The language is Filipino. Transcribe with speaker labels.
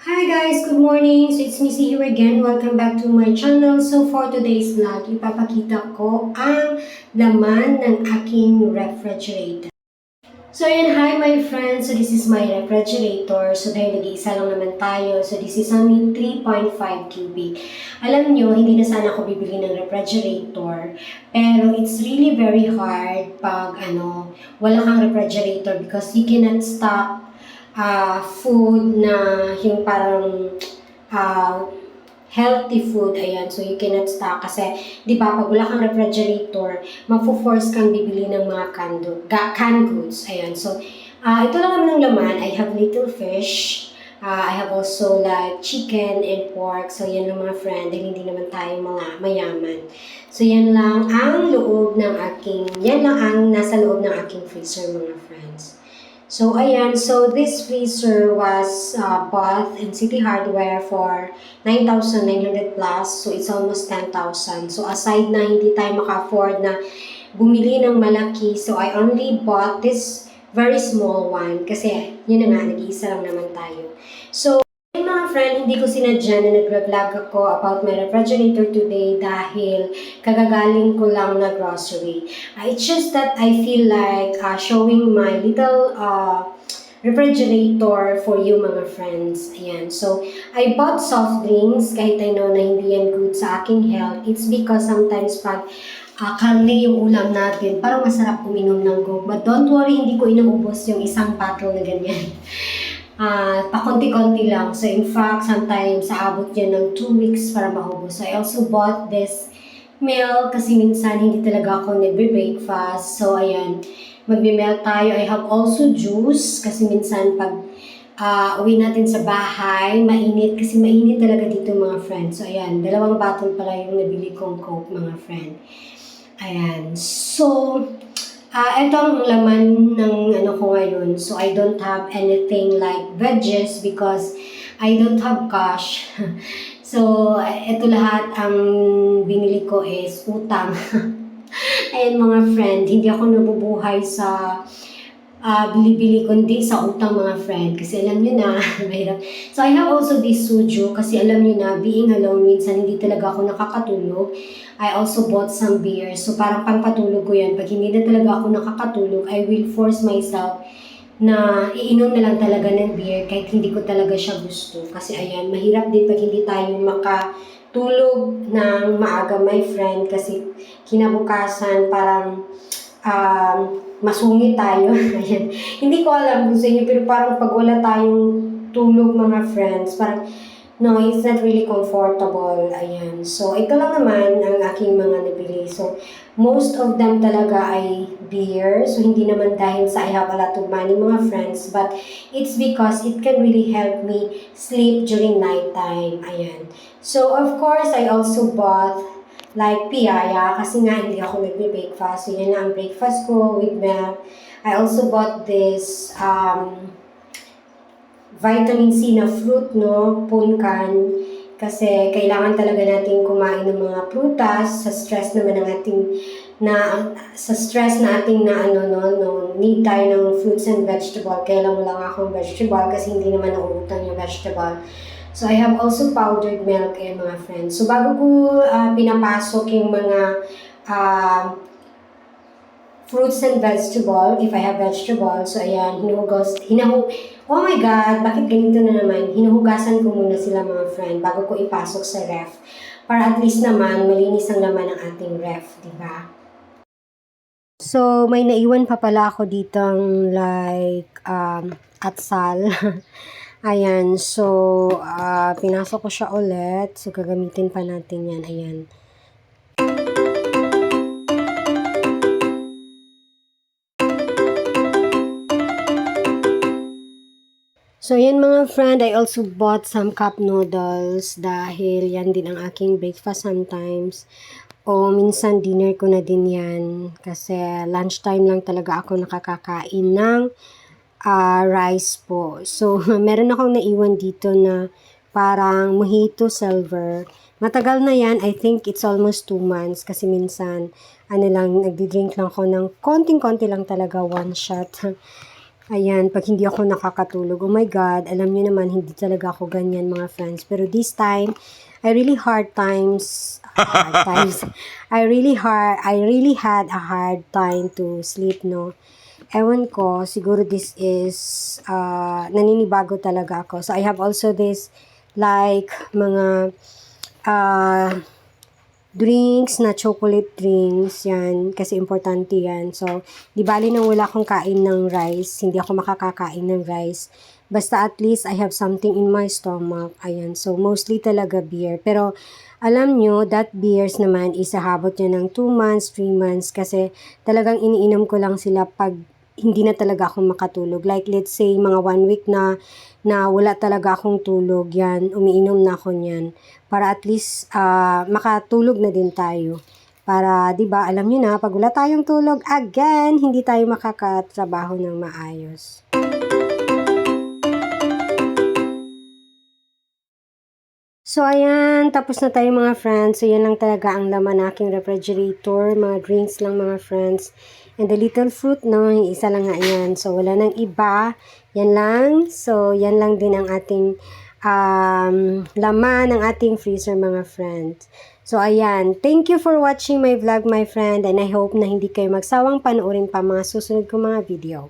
Speaker 1: Hi guys, good morning. So it's Missy here again. Welcome back to my channel. So for today's vlog, ipapakita ko ang laman ng aking refrigerator. So yun, hi my friends. So this is my refrigerator. So dahil nag-iisa lang naman tayo. So this is only 3.5 cubic. Alam nyo, hindi na sana ako bibili ng refrigerator. Pero it's really very hard pag ano, wala kang refrigerator because you cannot stock ah food na yung parang ah, healthy food, ayan. So, you cannot stock kasi, di ba, pag wala kang refrigerator, mappo-force kang bibili ng mga canned, canned goods, ayan. So, ah ito lang naman ang laman. I have little fish. Ah, I have also like chicken and pork. So, yan lang mga friend. Dahil hindi naman tayo mga mayaman. So, yan lang ang loob ng aking, yan lang ang nasa loob ng aking freezer mga friends. So, ayan. So, this freezer was uh, bought in City Hardware for 9,900 plus. So, it's almost 10,000. So, aside na hindi tayo maka-afford na bumili ng malaki, so I only bought this very small one kasi yun na nga, nag-iisa lang naman tayo. So, friend, hindi ko sinadya na nag-vlog ako about my refrigerator today dahil kagagaling ko lang na grocery. Uh, it's just that I feel like uh, showing my little uh, refrigerator for you mga friends. Ayan. So, I bought soft drinks kahit I know na hindi yan good sa aking health. It's because sometimes pag uh, karne yung ulam natin, parang masarap uminom ng Coke. But don't worry, hindi ko inaubos yung isang bottle na ganyan. Ah, pakonti-konti lang. So, in fact, sometimes aabot yan ng 2 weeks para maubos. So, I also bought this milk kasi minsan hindi talaga ako nagbe-breakfast. So, ayan, magbe-milk tayo. I have also juice kasi minsan pag ah, uwi natin sa bahay, mainit kasi mainit talaga dito mga friends. So, ayan, dalawang bottle pala yung nabili kong Coke mga friend. Ayan. So, Ah, ito ang laman ng ano ko ngayon. So, I don't have anything like veggies because I don't have cash. so, ito lahat ang binili ko is utang. Ayan mga friend, hindi ako nabubuhay sa ah, bili-bili kundi sa utang mga friend. Kasi alam nyo na, mahirap. So, I have also this suju kasi alam nyo na, being alone, minsan hindi talaga ako nakakatulog. I also bought some beer. So, parang pangpatulog ko yan. Pag hindi na talaga ako nakakatulog, I will force myself na iinom na lang talaga ng beer kahit hindi ko talaga siya gusto. Kasi ayan, mahirap din pag hindi tayo makatulog ng maaga, my friend. Kasi kinabukasan, parang um, masungit tayo. Hindi ko alam kung sa inyo, pero parang pag wala tayong tulog mga friends, parang No, it's not really comfortable. Ayan. So, ito lang naman ang aking mga nabili. So, most of them talaga ay beer. So, hindi naman dahil sa I have a lot of money, mga friends. But, it's because it can really help me sleep during nighttime. Ayan. So, of course, I also bought like piyaya kasi nga hindi ako nagbe-breakfast. So, yan ang breakfast ko with milk. I also bought this um, vitamin C na fruit, no? Punkan. Kasi kailangan talaga natin kumain ng mga prutas sa stress naman ng ating na sa stress na ating na ano no, no need tayo ng fruits and vegetable kaya lang wala akong vegetable kasi hindi naman nauutang yung vegetable so I have also powdered milk eh mga friends so bago ko ah, pinapasok yung mga ah, fruits and vegetable, if I have vegetable, so ayan, hinuhugas, hinahu, oh my God, bakit ganito na naman? Hinuhugasan ko muna sila mga friend bago ko ipasok sa ref. Para at least naman, malinis ang laman ng ating ref, di ba? So, may naiwan pa pala ako ditong like um, atsal. Ayan, so ah, pinasok ko siya ulit. So, gagamitin pa natin yan. Ayan. So, yan mga friend, I also bought some cup noodles dahil yan din ang aking breakfast sometimes. O minsan dinner ko na din yan kasi lunchtime lang talaga ako nakakakain ng ah, rice po. So, meron akong naiwan dito na parang mojito silver. Matagal na yan. I think it's almost two months kasi minsan, ano lang, nagdi-drink lang ako ng konting-konti lang talaga, one shot. Ayan, pag hindi ako nakakatulog, oh my God, alam niyo naman, hindi talaga ako ganyan mga friends. Pero this time, I really hard times, hard times, I really hard, I really had a hard time to sleep, no. Ewan ko, siguro this is, uh, naninibago talaga ako. So, I have also this, like, mga, uh, drinks na chocolate drinks, yan, kasi importante yan. So, di bali nang wala akong kain ng rice, hindi ako makakakain ng rice. Basta at least I have something in my stomach. Ayan, so mostly talaga beer. Pero, alam nyo, that beers naman is ahabot nyo ng 2 months, 3 months, kasi talagang iniinom ko lang sila pag hindi na talaga ako makatulog. Like, let's say, mga one week na, na wala talaga akong tulog, yan, umiinom na ako niyan. Para at least, ah, makatulog na din tayo. Para, di ba, alam niyo na, pag wala tayong tulog, again, hindi tayo makakatrabaho ng maayos. So, ayan, tapos na tayo mga friends. So, yan lang talaga ang laman ng aking refrigerator. Mga drinks lang mga friends. And the little fruit, no, isa lang nga yan. So, wala nang iba. Yan lang. So, yan lang din ang ating um, laman ng ating freezer mga friends. So, ayan. Thank you for watching my vlog, my friend. And I hope na hindi kayo magsawang panoorin pa mga susunod kong mga video.